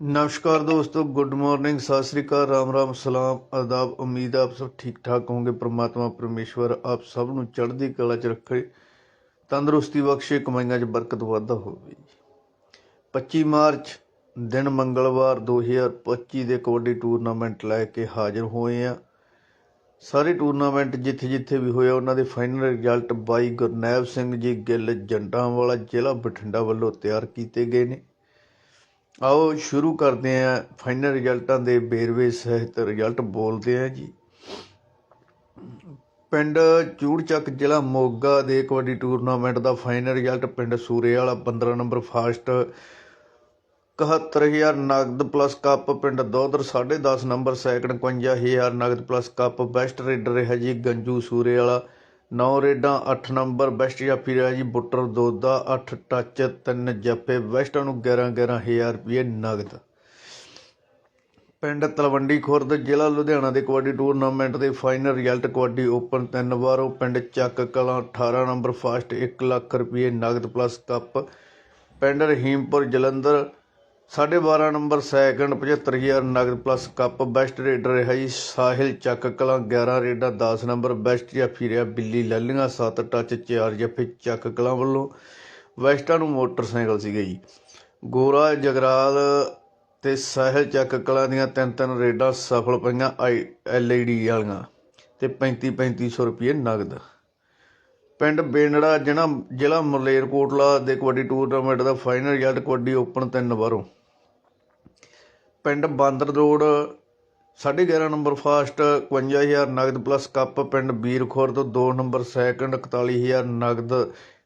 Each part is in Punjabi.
ਨਮਸਕਾਰ ਦੋਸਤੋ ਗੁੱਡ ਮਾਰਨਿੰਗ ਸਤਿ ਸ੍ਰੀ ਅਕਾਲ, ਰਾਮ ਰਾਮ, ਸਲਾਮ ਆਦਾਬ ਉਮੀਦ ਆਪ ਸਭ ਠੀਕ ਠਾਕ ਹੋਵੋਗੇ, ਪ੍ਰਮਾਤਮਾ, ਪਰਮੇਸ਼ਵਰ ਆਪ ਸਭ ਨੂੰ ਚੜ੍ਹਦੀ ਕਲਾ 'ਚ ਰੱਖੇ, ਤੰਦਰੁਸਤੀ ਬਖਸ਼ੇ, ਕਮਾਈਆਂ 'ਚ ਬਰਕਤ ਵਾਧਾ ਹੋਵੇ। 25 ਮਾਰਚ, ਦਿਨ ਮੰਗਲਵਾਰ 2025 ਦੇ ਕਬੱਡੀ ਟੂਰਨਾਮੈਂਟ ਲੈ ਕੇ ਹਾਜ਼ਰ ਹੋਏ ਆ ਸਾਰੇ ਟੂਰਨਾਮੈਂਟ ਜਿੱਥੇ ਜਿੱਥੇ ਵੀ ਹੋਇਆ ਉਹਨਾਂ ਦੇ ਫਾਈਨਲ ਰਿਜ਼ਲਟ ਬਾਈ ਗੁਰਨੈਬ ਸਿੰਘ ਜੀ ਗਿੱਲ ਜੰਡਾਂ ਵਾਲਾ ਜ਼ਿਲ੍ਹਾ ਬਠਿੰਡਾ ਵੱਲੋਂ ਤਿਆਰ ਕੀਤੇ ਗਏ ਨੇ। ਆਓ ਸ਼ੁਰੂ ਕਰਦੇ ਹਾਂ ਫਾਈਨਲ ਰਿਜ਼ਲਟਾਂ ਦੇ ਵੇਰਵੇ ਸਹਿਤ ਰਿਜ਼ਲਟ ਬੋਲਦੇ ਹਾਂ ਜੀ। ਪਿੰਡ ਚੂੜਚੱਕ ਜ਼ਿਲ੍ਹਾ ਮੋਗਾ ਦੇ ਕਬੱਡੀ ਟੂਰਨਾਮੈਂਟ ਦਾ ਫਾਈਨਲ ਰਿਜ਼ਲਟ ਪਿੰਡ ਸੂਰੇ ਵਾਲਾ 15 ਨੰਬਰ ਫਾਸਟ 71000 ਨਗਦ ਪਲੱਸ ਕੱਪ, ਪਿੰਡ ਦੋਦਰ 10.5 ਨੰਬਰ ਸੈਕਿੰਡ 51000 ਨਗਦ ਪਲੱਸ ਕੱਪ, ਬੈਸਟ ਰੇਡਰ ਰਿਹਾ ਜੀ ਗੰਜੂ ਸੂਰੇ ਵਾਲਾ ਨੌ ਰੇਡਾਂ, ਅੱਠ ਨੰਬਰ ਬੈਸਟ ਜਾਫੀ ਰਿਹਾ ਜੀ, ਬੁੱਟਰ ਦੋਦਾ ਅੱਠ ਟੱਚ ਤਿੰਨ ਜੱਫੇ ਬੈਸਟਾਂ ਨੂੰ 11 11000 ਰੁਪਏ ਨਗਦ। ਪਿੰਡ ਤਲਵੰਡੀ ਖੁਰਦ, ਜ਼ਿਲ੍ਹਾ ਲੁਧਿਆਣਾ ਦੇ ਕਬੱਡੀ ਟੂਰਨਾਮੈਂਟ ਦੇ ਫਾਈਨਲ ਰਿਜ਼ਲਟ ਕਬੱਡੀ ਓਪਨ ਤਿੰਨ ਵਾਰੋਂ ਪਿੰਡ ਚੱਕ ਕਲਾਂ 18 ਨੰਬਰ ਫਾਸਟ 1 ਲੱਖ ਰੁਪਏ ਨਗਦ ਪਲੱਸ ਕੱਪ ਪਿੰਡ ਰਹੀਮਪੁਰ, ਜਲੰਧਰ 12.5 ਨੰਬਰ ਸੈਕਿੰਡ 75000 ਨਗਦ ਪਲੱਸ ਕੱਪ ਬੈਸਟ ਰੇਡਰ ਰਿਹਾ ਜੀ ਸਾਹਿਲ ਚੱਕ ਕਲਾਂ 11 ਰੇਡਾਂ 10 ਨੰਬਰ ਬੈਸਟ ਜਾਫੀ ਰਿਹਾ ਬਿੱਲੀ ਲੱਲੀਆਂ 7 ਟੱਚ 4 ਜੱਫੇ ਚੱਕ ਕਲਾਂ ਵੱਲੋਂ। ਵੈਸਟਾਂ ਨੂੰ ਮੋਟਰਸਾਈਕਲ ਸੀਗਾ ਜੀ। ਗੋਰਾ, ਜਗਰਾਲ ਤੇ ਸਾਹਿਲ ਚੱਕ ਕਲਾਂ ਦੀਆਂ ਤਿੰਨ ਤਿੰਨ ਰੇਡਾਂ ਸਫਲ ਪਈਆਂ ਐਲਈਡੀ ਵਾਲੀਆਂ ਤੇ 35 3500 ਰੁਪਏ ਨਗਦ। ਪਿੰਡ ਬੇਨੜਾ ਜਿਹੜਾ ਜ਼ਿਲ੍ਹਾ ਮਲੇਰਕੋਟਲਾ ਦੇ ਕਬੱਡੀ ਟੂਰਨਾਮੈਂਟ ਦਾ ਫਾਈਨਲ ਰਿਜ਼ਲਟ ਕਬੱਡੀ ਓਪਨ ਤਿੰਨ ਵਾਰੋਂ। ਪਿੰਡ ਬਾਂਦਰ ਰੋਡ 11.5 ਨੰਬਰ ਫਾਸਟ 51000 ਨਗਦ ਪਲੱਸ ਕੱਪ ਪਿੰਡ ਬੀਰਖੁਰ ਤੋਂ 2 ਨੰਬਰ ਸੈਕਿੰਡ 41000 ਨਗਦ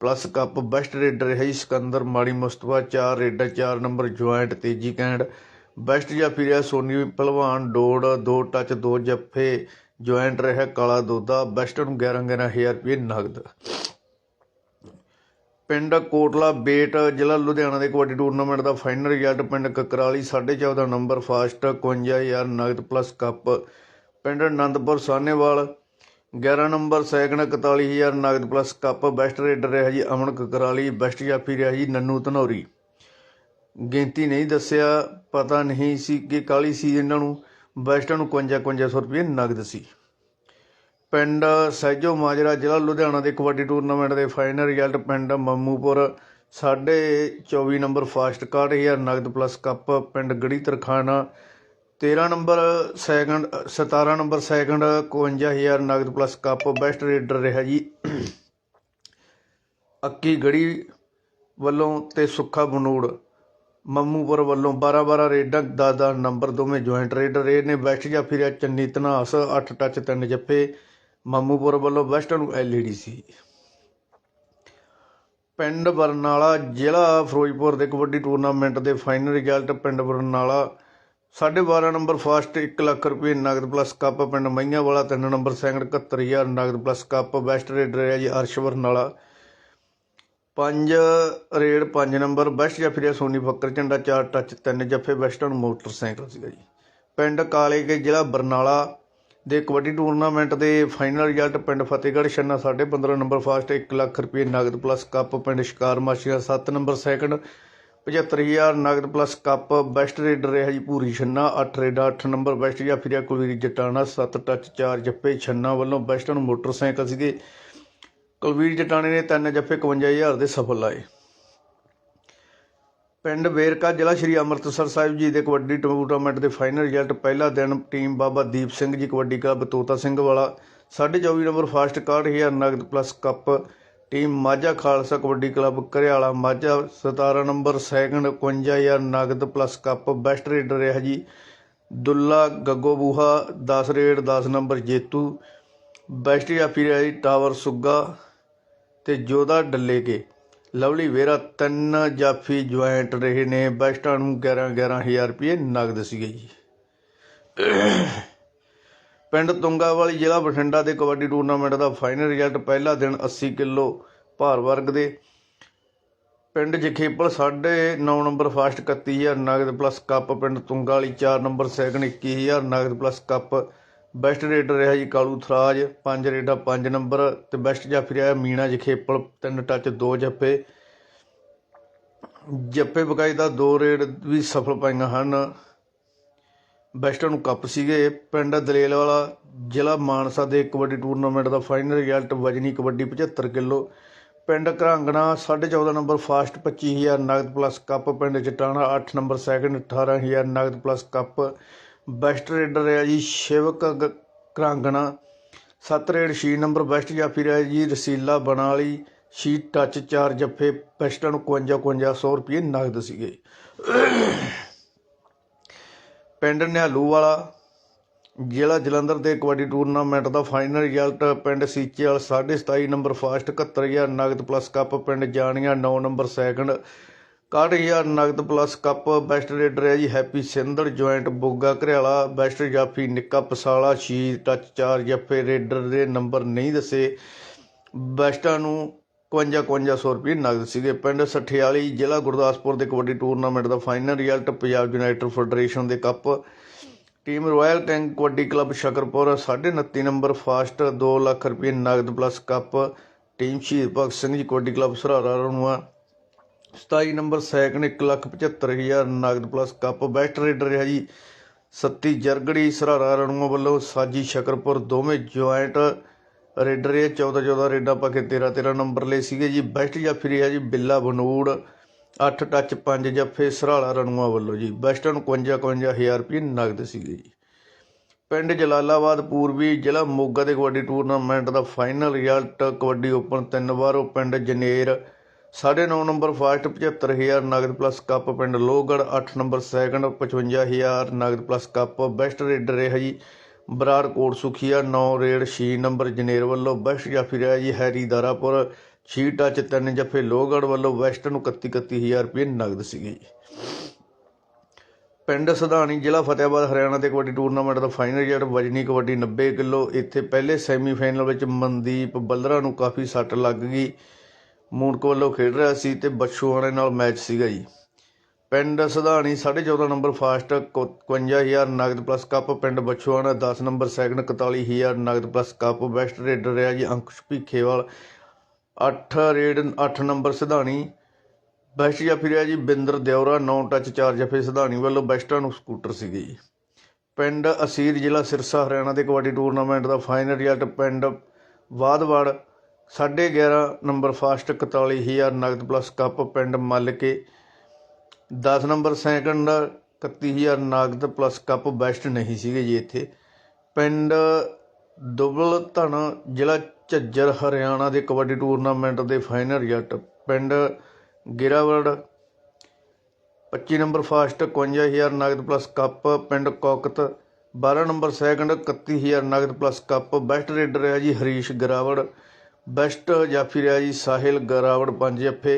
ਪਲੱਸ ਕੱਪ ਬੈਸਟ ਰੇਡਰ ਹੈ ਜੀ Sikandar, Mari Mustafa 4 raider 4 number joint Teji ਕੈਂਡ। Best ਜਾਫੀ ਰਿਹਾ ਸੋਨੀ ਪਹਿਲਵਾਨ ਡੋੜ 2 ਟੱਚ 2 ਜੱਫੇ ਜੁਆਇੰਟ ਰਿਹਾ ਕਾਲਾ ਦੋਦਾ ਬੈਸਟ ਨੂੰ 11 11000 ਰੁਪਏ ਨਗਦ। ਪਿੰਡ ਕੋਟਲਾ ਬੇਟ ਜ਼ਿਲ੍ਹਾ ਲੁਧਿਆਣਾ ਦੇ ਕਬੱਡੀ ਟੂਰਨਾਮੈਂਟ ਦਾ ਫਾਈਨਲ ਰਿਜ਼ਲਟ ਪਿੰਡ ਕਕਰਾਲੀ 14.5 ਨੰਬਰ ਫਾਸਟ 51000 ਨਗਦ ਪਲੱਸ ਕੱਪ। ਪਿੰਡ ਆਨੰਦਪੁਰ ਸਾਹਨੇਵਾਲ 11 ਨੰਬਰ ਸੈਕਿੰਡ 41000 ਨਗਦ ਪਲੱਸ ਕੱਪ। ਬੈਸਟ ਰੇਡਰ ਰਿਹਾ ਜੀ ਅਮਨ ਕਕਰਾਲੀ, ਬੈਸਟ ਜਾਫੀ ਰਿਹਾ ਜੀ ਨੰਨੂ ਧਨੌਰੀ। ਗਿਣਤੀ ਨਹੀਂ ਦੱਸਿਆ, ਪਤਾ ਨਹੀਂ ਸੀ ਕਿ ਕਾਲੀ ਸੀ ਇਹਨਾਂ ਨੂੰ ਬੈਸਟਾਂ ਨੂੰ 55 5500 ਰੁਪਏ ਨਗਦ ਸੀ। ਪਿੰਡ ਸਹਿਜੋ ਮਾਜਰਾ ਜ਼ਿਲ੍ਹਾ ਲੁਧਿਆਣਾ ਦੇ ਕਬੱਡੀ ਟੂਰਨਾਮੈਂਟ ਦੇ ਫਾਈਨਲ ਰਿਜ਼ਲਟ ਪਿੰਡ ਮੰਮੂਪੁਰ 24 ਨੰਬਰ ਫਾਸਟ 61000 ਨਗਦ ਪਲੱਸ ਕੱਪ ਪਿੰਡ Gari Tarkhana 13 number second 17 number second 51000 ਨਗਦ ਪਲੱਸ ਕੱਪ ਬੈਸਟ ਰੇਡਰ ਰਿਹਾ ਜੀ। ਅੱਕੀ ਗੜੀ ਵੱਲੋਂ ਤੇ ਸੁੱਖਾ ਬਨੂੜ, ਮੰਮੂਪੁਰ ਵੱਲੋਂ 12 12 ਰੇਡਾਂ 10 10 ਨੰਬਰ ਦੋਵੇਂ ਜੁਆਇੰਟ ਰੇਡਰ ਰਹੇ ਨੇ ਬੈਸਟ ਜਾਂ ਫਿਰਿਆ ਚੰਨੀ ਧਨਾਸ 8 ਟੱਚ 3 ਜੱਫੇ ਮਾਮੂਪੁਰ ਵੱਲੋਂ ਬੈਸਟ ਨੂੰ ਐਲਈਡੀ ਸੀ। ਪਿੰਡ ਬਰਨਾਲਾ ਜ਼ਿਲ੍ਹਾ ਫਿਰੋਜ਼ਪੁਰ ਦੇ ਕਬੱਡੀ ਟੂਰਨਾਮੈਂਟ ਦੇ ਫਾਈਨਲ ਰਿਜ਼ਲਟ ਪਿੰਡ ਬਰਨਾਲਾ 12.5 ਨੰਬਰ ਫਾਸਟ 1 ਲੱਖ ਰੁਪਏ ਨਗਦ ਪਲੱਸ ਕੱਪ, ਪਿੰਡ ਮਈਆਂ ਵਾਲਾ 3 ਨੰਬਰ ਸੈਕਿੰਡ 71000 ਨਗਦ ਪਲੱਸ ਕੱਪ ਬੈਸਟ ਰੇਡਰ ਹੈ ਜੀ Arsh Barnala. 5 raid 5 number best ਜਫਰੀਆ Soni ਫੱਕਰ ਝੰਡਾ 4 ਟੱਚ 3 ਜੱਫੇ ਬੈਸਟ ਨੂੰ ਮੋਟਰਸਾਈਕਲ ਸੀਗਾ ਜੀ। ਪਿੰਡ ਕਾਲੇ ਕੇ ਜ਼ਿਲ੍ਹਾ ਬਰਨਾਲਾ ਦੇ ਕਬੱਡੀ ਟੂਰਨਾਮੈਂਟ ਦੇ ਫਾਈਨਲ ਰਿਜ਼ਲਟ ਪਿੰਡ ਫਤਿਹਗੜ੍ਹ ਛੰਨਾ 15.5 ਨੰਬਰ ਫਾਸਟ 1 ਲੱਖ ਰੁਪਏ ਨਗਦ ਪਲੱਸ ਕੱਪ, ਪਿੰਡ ਸ਼ਿਕਾਰ ਮਾਸ਼ੀਆ 7 ਨੰਬਰ ਸੈਕਿੰਡ 75000 ਨਗਦ ਪਲੱਸ ਕੱਪ, ਬੈਸਟ ਰੇਡਰ ਰਿਹਾ ਜੀ ਪੂਰੀ ਛੰਨਾ 8 ਰੇਡਾ 8 ਨੰਬਰ ਬੈਸਟ ਜਾਫਰੀਆ ਕੁਲਵੀਰ ਜਟਾਣਾ 7 ਟੱਚ 4 ਜੱਫੇ ਛੰਨਾ ਵੱਲੋਂ ਬੈਸਟ ਨੂੰ ਮੋਟਰਸਾਈਕਲ ਸੀਗੇ। ਕੁਲਵੀਰ ਜਟਾਣੇ ਨੇ ਤਿੰਨ ਜੱਫੇ 51000 ਦੇ ਸਫਲ ਲਾਏ। ਪਿੰਡ ਵੇਰਕਾ ਜ਼ਿਲ੍ਹਾ ਸ਼੍ਰੀ ਅੰਮ੍ਰਿਤਸਰ ਸਾਹਿਬ ਜੀ ਦੇ ਕਬੱਡੀ ਟੂਰਨਾਮੈਂਟ ਦੇ ਫਾਈਨਲ ਰਿਜ਼ਲਟ ਪਹਿਲਾ ਦਿਨ ਟੀਮ ਬਾਬਾ ਦੀਪ ਸਿੰਘ ਜੀ ਕਬੱਡੀ ਕਲੱਬ ਤੋਤਾ ਸਿੰਘ ਵਾਲਾ 24 ਨੰਬਰ ਫਾਸਟ 61000 ਨਗਦ plus cup, team Majha Khalsa kabaddi club Gharyala Majha 17 number second 51000 ਨਗਦ ਪਲੱਸ ਕੱਪ, ਬੈਸਟ ਰੇਡਰ ਰਿਹਾ ਜੀ। ਦੁੱਲਾ ਗੱਗੋ ਬੂਹਾ 10 ਰੇਡ 10 ਨੰਬਰ ਜੇਤੂ, ਬੈਸਟ ਜਾਫੀ ਰਿਹਾ ਜੀ, ਟਾਵਰ ਸੁੱਗਾ ਤੇ ਜੋਧਾ ਡੱਲੇਕੇ। ਲਵਲੀ, ਵੇਰਾ ਤਿੰਨ ਜਾਫੀ ਜੁਆਇੰਟ ਰਹੇ ਨੇ। ਬੈਸਟਾਂ ਨੂੰ 11 11000 ਰੁਪਏ ਨਗਦ ਸੀਗੇ ਜੀ। ਪਿੰਡ ਤੁੰਗਾਵਾਲੀ ਜ਼ਿਲ੍ਹਾ ਬਠਿੰਡਾ ਦੇ ਕਬੱਡੀ ਟੂਰਨਾਮੈਂਟ ਦਾ ਫਾਈਨਲ ਰਿਜ਼ਲਟ ਪਹਿਲਾ ਦਿਨ 80 ਕਿਲੋ ਭਾਰ ਵਰਗ ਦੇ। ਪਿੰਡ ਜਖੇਪਲ 9.5 ਨੰਬਰ ਫਾਸਟ 31000 ਨਗਦ ਪਲੱਸ ਕੱਪ ਪਿੰਡ ਤੁੰਗਾਵਾਲੀ 4 ਨੰਬਰ ਸੈਕਿੰਡ 21000 ਨਗਦ ਪਲੱਸ ਕੱਪ ਬੈਸਟ ਰੇਡਰ ਰਿਹਾ ਜੀ ਕਾਲੂ ਥਰਾਜ 5 ਰੇਡਾ 5 ਨੰਬਰ, ਤੇ ਬੈਸਟ ਜਾਫੀ ਰਿਹਾ ਮੀਨਾ ਜਖੇਪਲ ਤਿੰਨ ਟੱਚ 2 ਜੱਫੇ। ਜੱਫੇ ਬਕਾਇਦਾ ਦੋ ਰੇਡ ਵੀ ਸਫਲ ਪਾਈਆਂ ਹਨ। ਬੈਸਟਾਂ ਨੂੰ ਕੱਪ ਸੀਗੇ, ਪਿੰਡ ਦਲੇਲ ਵਾਲਾ, ਜ਼ਿਲ੍ਹਾ ਮਾਨਸਾ ਦੇ ਕਬੱਡੀ ਟੂਰਨਾਮੈਂਟ ਦਾ ਫਾਈਨਲ ਰਿਜ਼ਲਟ ਵਜਨੀ ਕਬੱਡੀ 75 ਕਿਲੋ। ਪਿੰਡ ਘਰਾਂਗਣਾ 14.5 ਨੰਬਰ ਫਾਸਟ 25000 ਨਗਦ ਪਲੱਸ ਕੱਪ ਪਿੰਡ ਚਟਾਣਾ 8 ਨੰਬਰ ਸੈਕੰਡ 18000 ਨਗਦ ਪਲੱਸ ਕੱਪ ਬੈਸਟ ਰੇਡਰ ਰਿਹਾ ਜੀ ਸ਼ਿਵਕ ਗ- ਘਰਾਂਗਣਾ 7 ਰੇਡ 6 ਨੰਬਰ ਬੈਸਟ ਜਾਫੀ ਰਿਹਾ ਜੀ ਰਸੀਲਾ ਬਨਾਲੀ। ਸ਼ੀ ਟੱਚ 4 ਜੱਫੇ ਬੈਸਟਾਂ ਨੂੰ 51 5100 ਰੁਪਏ ਨਗਦ ਸੀਗੇ। ਪਿੰਡ ਨਿਹਾਲੂ ਵਾਲਾ ਜ਼ਿਲ੍ਹਾ ਜਲੰਧਰ ਦੇ ਕਬੱਡੀ ਟੂਰਨਾਮੈਂਟ ਦਾ ਫਾਈਨਲ ਰਿਜ਼ਲਟ ਪਿੰਡ ਸੀਚੇਵਾਲ 27.5 ਨੰਬਰ ਫਾਸਟ 71000 ਨਗਦ ਪਲੱਸ ਕੱਪ ਪਿੰਡ ਜਾਣੀਆਂ 9 ਨੰਬਰ ਸੈਕੰਡ 61000 ਨਗਦ ਪਲੱਸ ਕੱਪ ਬੈਸਟ ਰੇਡਰ ਹੈ ਜੀ Happy Sindhar joint Boga Gharyala best ਜਾਫੀ ਨਿੱਕਾ ਪਸਾਲਾ ਸ਼ੀ ਟੱਚ ਚਾਰ ਜੱਫੇ ਰੇਡਰ ਦੇ ਨੰਬਰ ਨਹੀਂ ਦੱਸੇ। ਬੈਸਟਾਂ ਨੂੰ 51 5100 ਰੁਪਏ ਨਗਦ ਸੀਗੇ। ਪਿੰਡ ਸਠਿਆਲੀ ਜ਼ਿਲ੍ਹਾ ਗੁਰਦਾਸਪੁਰ ਦੇ ਕਬੱਡੀ ਟੂਰਨਾਮੈਂਟ ਦਾ final result Punjab United Federation ਦੇ cup. Team Royal Tank kabaddi club Shakarpur 29 number first 2 lakh ਰੁਪਏ ਨਗਦ plus cup. Team Shaheed Bhagat Singh ji kabaddi club Sarara Ranua. 27 number second 175000 ਨਗਦ ਪਲੱਸ ਕੱਪ। ਬੈਸਟ ਰੇਡਰ ਰਿਹਾ ਜੀ ਸੱਤੀ ਜਰਗੜੀ ਸਰਾਰਾ ਰਣੂਆ ਵੱਲੋਂ ਸਾਜੀ ਸ਼ਕਰਪੁਰ, ਦੋਵੇਂ ਜੁਆਇੰਟ ਰੇਡਰ ਇਹ 14 14 ਰੇਡਾਂ ਪਾ ਕੇ 13 13 ਨੰਬਰ ਲਏ ਸੀਗੇ ਜੀ। ਬੈਸਟ ਜਾਫੀ ਰਿਹਾ ਜੀ ਬਿੱਲਾ ਬਨੂੜ 8 ਟੱਚ 5 ਜੱਫੇ ਸਰਾਲਾ ਰਣੂਆ ਵੱਲੋਂ ਜੀ। ਬੈਸਟਾਂ ਨੂੰ 51 51000 ਰੁਪਏ ਨਗਦ ਸੀਗੇ ਜੀ। ਪਿੰਡ ਜਲਾਲਾਬਾਦ, ਪੂਰਬੀ ਜ਼ਿਲ੍ਹਾ ਮੋਗਾ ਦੇ ਕਬੱਡੀ ਟੂਰਨਾਮੈਂਟ ਦਾ ਫਾਈਨਲ ਰਿਜ਼ਲਟ, ਕਬੱਡੀ ਓਪਨ ਤਿੰਨ ਵਾਰ, ਉਹ ਪਿੰਡ ਜਨੇਰ 9.5 ਨੰਬਰ ਫਾਸਟ 75000 ਨਗਦ ਪਲੱਸ ਕੱਪ ਪਿੰਡ ਲੋਹਗੜ੍ਹ 8 ਨੰਬਰ ਸੈਕੰਡ 55000 ਨਗਦ ਪਲੱਸ ਕੱਪ ਬੈਸਟ ਰੇਡਰ ਰਿਹਾ ਜੀ। ਬਰਾੜ ਕੋਟ ਸੁਖੀਆ 9 ਰੇਡ 6 ਨੰਬਰ ਜਨੇਰ ਵੱਲੋਂ ਬੈਸਟ ਜਾਫੀ ਰਿਹਾ ਜੀ। ਹੈਰੀ ਦਾਰਾਪੁਰ 6 ਟੱਚ 3 ਜੱਫੇ ਲੋਹਗੜ੍ਹ ਵੱਲੋਂ ਵੈਸਟ ਨੂੰ 31 31000 ਰੁਪਏ ਨਗਦ ਸੀਗੇ ਜੀ। ਪਿੰਡ ਸਧਾਣੀ ਜ਼ਿਲ੍ਹਾ ਫਤਿਆਬਾਦ ਹਰਿਆਣਾ ਦੇ ਕਬੱਡੀ ਟੂਰਨਾਮੈਂਟ ਦਾ ਫਾਈਨਲ ਰਿਜ਼ਲਟ, ਵਜਨੀ ਕਬੱਡੀ 90 ਕਿਲੋ, ਇੱਥੇ ਪਹਿਲੇ ਸੈਮੀਫਾਈਨਲ ਵਿੱਚ ਮਨਦੀਪ ਬੱਲਰਾ ਨੂੰ ਕਾਫੀ ਸੱਟ ਲੱਗ ਗਈ। ਮੂਨਕ ਵੱਲੋਂ ਖੇਡ ਰਿਹਾ ਸੀ ਤੇ ਬਛੂਆਣੇ ਨਾਲ ਮੈਚ ਸੀਗਾ ਜੀ। ਪਿੰਡ ਸਧਾਣੀ 14.5 ਨੰਬਰ ਫਾਸਟ 51000 ਨਗਦ ਪਲੱਸ ਕੱਪ, ਪਿੰਡ ਬਛੂਆਣਾ 10 ਨੰਬਰ ਸੈਕੰਡ 41000 ਨਗਦ ਪਲੱਸ ਕੱਪ। ਬੈਸਟ ਰੇਡਰ ਰਿਹਾ ਜੀ Ankush Bhikhewal. 8 raid 8 number Sadhani. Best ਜਾਫੀ ਰਿਹਾ ਜੀ ਬਿੰਦਰ ਦਿਉਰਾ 9 ਟੱਚ 4 ਜਫੇ ਸਧਾਣੀ ਵੱਲੋਂ ਬੈਸਟਾਂ ਨੂੰ ਸਕੂਟਰ ਸੀਗੇ ਜੀ। ਪਿੰਡ ਅਸੀਰ ਜ਼ਿਲ੍ਹਾ ਸਿਰਸਾ, ਹਰਿਆਣਾ ਦੇ ਕਬੱਡੀ ਟੂਰਨਾਮੈਂਟ ਦਾ ਫਾਈਨਲ ਰਿਜ਼ਲਟ ਪਿੰਡ ਵਾਦਵੜ 11.5 ਨੰਬਰ ਫਾਸਟ 41000 ਨਗਦ ਪਲੱਸ ਕੱਪ ਪਿੰਡ ਮੱਲਕੇ। 10 ਨੰਬਰ ਸੈਕੰਡ 31000 ਨਗਦ ਪਲੱਸ ਕੱਪ ਬੈਸਟ ਨਹੀਂ ਸੀਗੇ ਜੀ ਇੱਥੇ। ਪਿੰਡ ਦੁਬਲ ਧਨ ਜ਼ਿਲ੍ਹਾ ਝੱਜਰ ਹਰਿਆਣਾ ਦੇ ਕਬੱਡੀ ਟੂਰਨਾਮੈਂਟ ਦੇ ਫਾਈਨਲ ਰਿਜ਼ਲਟ ਪਿੰਡ ਗਿਰਾਵੜ 25 ਨੰਬਰ ਫਾਸਟ 51000 ਨਗਦ ਪਲੱਸ ਕੱਪ। ਪਿੰਡ ਕੋਕਤ 12 ਨੰਬਰ ਸੈਕੰਡ 31000 ਨਗਦ ਪਲੱਸ ਕੱਪ। ਬੈਸਟ ਰੇਡਰ ਹੈ ਜੀ ਹਰੀਸ਼ ਗਰਾਵੜ। ਬੈਸਟ ਜਾਫੀ ਰਿਹਾ ਜੀ ਸਾਹਿਲ ਗਰਾਵੜ ਪੰਜ ਜੱਫੇ,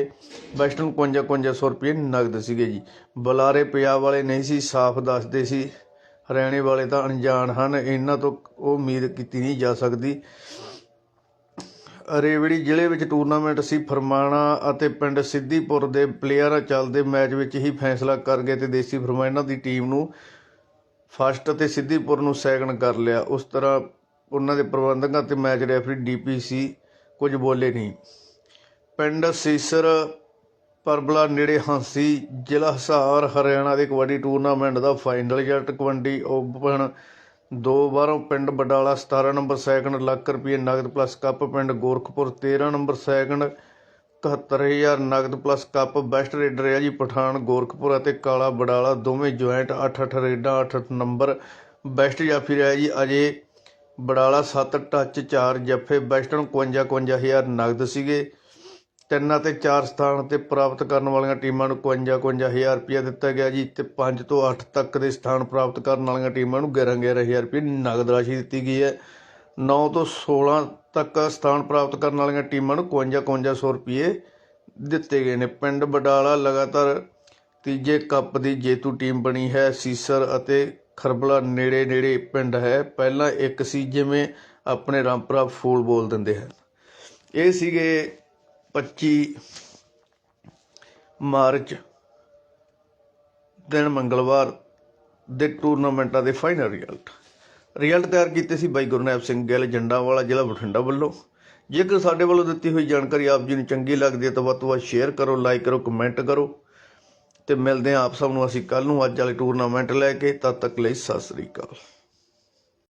ਬੈਸਟ ਨੂੰ 55 5500 ਰੁਪਏ ਨਗਦ ਸੀਗੇ ਜੀ। ਬੁਲਾਰੇ ਪੰਜਾਬ ਵਾਲੇ ਨਹੀਂ ਸੀ, ਸਾਫ਼ ਦੱਸਦੇ ਸੀ, ਹਰਿਆਣੇ ਵਾਲੇ ਤਾਂ ਅਣਜਾਣ ਹਨ, ਇਹਨਾਂ ਤੋਂ ਉਹ ਉਮੀਦ ਕੀਤੀ ਨਹੀਂ ਜਾ ਸਕਦੀ। ਰੇਵੜੀ ਜ਼ਿਲ੍ਹੇ ਵਿੱਚ ਟੂਰਨਾਮੈਂਟ ਸੀ, ਫਰਮਾਣਾ ਅਤੇ ਪਿੰਡ ਸਿੱਧੀਪੁਰ ਦੇ ਪਲੇਅਰ ਚੱਲਦੇ ਮੈਚ ਵਿੱਚ ਹੀ ਫੈਸਲਾ ਕਰ ਗਏ ਤੇ ਦੇਸੀ ਫਰਮਾਇਣਾ ਦੀ ਟੀਮ ਨੂੰ ਫਸਟ ਅਤੇ ਸਿੱਧੀਪੁਰ ਨੂੰ ਸੈਕੰਡ ਕਰ ਲਿਆ। ਉਸ ਤਰ੍ਹਾਂ ਉਹਨਾਂ ਦੇ ਪ੍ਰਬੰਧਕਾਂ ਤੇ ਮੈਚ ਰੈਫਰੀ ਡੀਪੀਸੀ ਕੁਝ ਬੋਲੇ ਨਹੀਂ। ਪਿੰਡ ਸੀਸਰ, ਪਰਬਲਾ ਨੇੜੇ ਹਾਂਸੀ, ਜ਼ਿਲ੍ਹਾ ਹਿਸਾਰ ਹਰਿਆਣਾ ਦੇ ਕਬੱਡੀ ਟੂਰਨਾਮੈਂਟ ਦਾ ਫਾਈਨਲ ਰਿਜ਼ਲਟ, ਕਬੱਡੀ ਓਪਨ ਦੋ ਵਾਰੋਂ ਪਿੰਡ ਬਡਾਲਾ 17 ਨੰਬਰ ਸੈਕਿੰਡ, ਲੱਖ ਰੁਪਏ ਨਗਦ ਪਲੱਸ ਕੱਪ, ਪਿੰਡ ਗੋਰਖਪੁਰ 13 ਨੰਬਰ ਸੈਕੰਡ 71000 ਨਗਦ ਪਲੱਸ ਕੱਪ, ਬੈਸਟ ਰੇਡਰ ਹੈ ਜੀ ਪਠਾਨ, ਗੋਰਖਪੁਰ ਅਤੇ ਕਾਲਾ ਬਡਾਲਾ, ਦੋਵੇਂ ਜੁਆਇੰਟ 8-8 ਰੇਡਾਂ 8-8 ਨੰਬਰ, ਬੈਸਟ ਜਾਫੀ ਰਿਹਾ ਜੀ ਅਜੇ ਬਡਾਲਾ 7 ਟੱਚ 4 ਜੱਫੇ ਬੈਸਟ ਨੂੰ 51 51000 ਨਗਦ ਸੀਗੇ। ਤਿੰਨ ਅਤੇ ਚਾਰ ਸਥਾਨ ਤੇ ਪ੍ਰਾਪਤ ਕਰਨ ਵਾਲੀਆਂ ਟੀਮਾਂ ਨੂੰ 51 51000 ਰੁਪਏ ਦਿੱਤਾ ਗਿਆ ਜੀ ਤੇ 5 ਤੋਂ 8 ਤੱਕ ਦੇ ਸਥਾਨ ਪ੍ਰਾਪਤ ਕਰਨ ਵਾਲੀਆਂ ਟੀਮਾਂ ਨੂੰ 11 11000 ਰੁਪਏ ਨਗਦ ਰਾਸ਼ੀ ਦਿੱਤੀ ਗਈ ਹੈ। 9 ਤੋਂ 16 ਤੱਕ ਸਥਾਨ ਪ੍ਰਾਪਤ ਕਰਨ ਵਾਲੀਆਂ ਟੀਮਾਂ ਨੂੰ 51 5500 ਰੁਪਏ ਦਿੱਤੇ ਗਏ ਨੇ। ਪਿੰਡ ਬਡਾਲਾ ਲਗਾਤਾਰ ਤੀਜੇ ਕੱਪ ਦੀ ਜੇਤੂ ਟੀਮ ਬਣੀ ਹੈ। ਸੀਸਰ ਅਤੇ ਖਰਬਲਾ ਨੇੜੇ ਨੇੜੇ ਪਿੰਡ ਹੈ। ਪਹਿਲਾਂ ਇੱਕ ਸੀ ਜਿਵੇਂ ਆਪਣੇ ਰਾਮਪੁਰਾ ਫੂਲ ਬੋਲ ਦਿੰਦੇ ਹਨ। ਇਹ ਸੀਗੇ 25 ਮਾਰਚ ਦਿਨ ਮੰਗਲਵਾਰ ਦੇ ਟੂਰਨਾਮੈਂਟਾਂ ਦੇ ਫਾਈਨਲ ਰਿਜ਼ਲਟ। ਰਿਜ਼ਲਟ ਤਿਆਰ ਕੀਤੇ ਸੀ ਬਾਈ ਗੁਰਨੈਬ ਸਿੰਘ ਗਿੱਲ ਜੰਡਾਵਾਲਾ ਜ਼ਿਲ੍ਹਾ ਬਠਿੰਡਾ ਵੱਲੋਂ। ਜੇਕਰ ਸਾਡੇ ਵੱਲੋਂ ਦਿੱਤੀ ਹੋਈ ਜਾਣਕਾਰੀ ਆਪ ਜੀ ਨੂੰ ਚੰਗੀ ਲੱਗਦੀ ਹੈ ਤਾਂ ਵੱਧ ਤੋਂ ਵੱਧ ਸ਼ੇਅਰ ਕਰੋ ਲਾਈਕ ਕਰੋ ਕਮੈਂਟ ਕਰੋ। ਤੇ ਮਿਲਦੇ ਹਾਂ ਆਪ ਸਭ ਨੂੰ। ਅਸੀਂ ਕੱਲ ਨੂੰ ਅੱਜ ਵਾਲੇ ਟੂਰਨਾਮੈਂਟ ਲੈ ਕੇ, ਤਦ ਤੱਕ ਲਈ ਸਤਿ ਸ੍ਰੀ ਅਕਾਲ।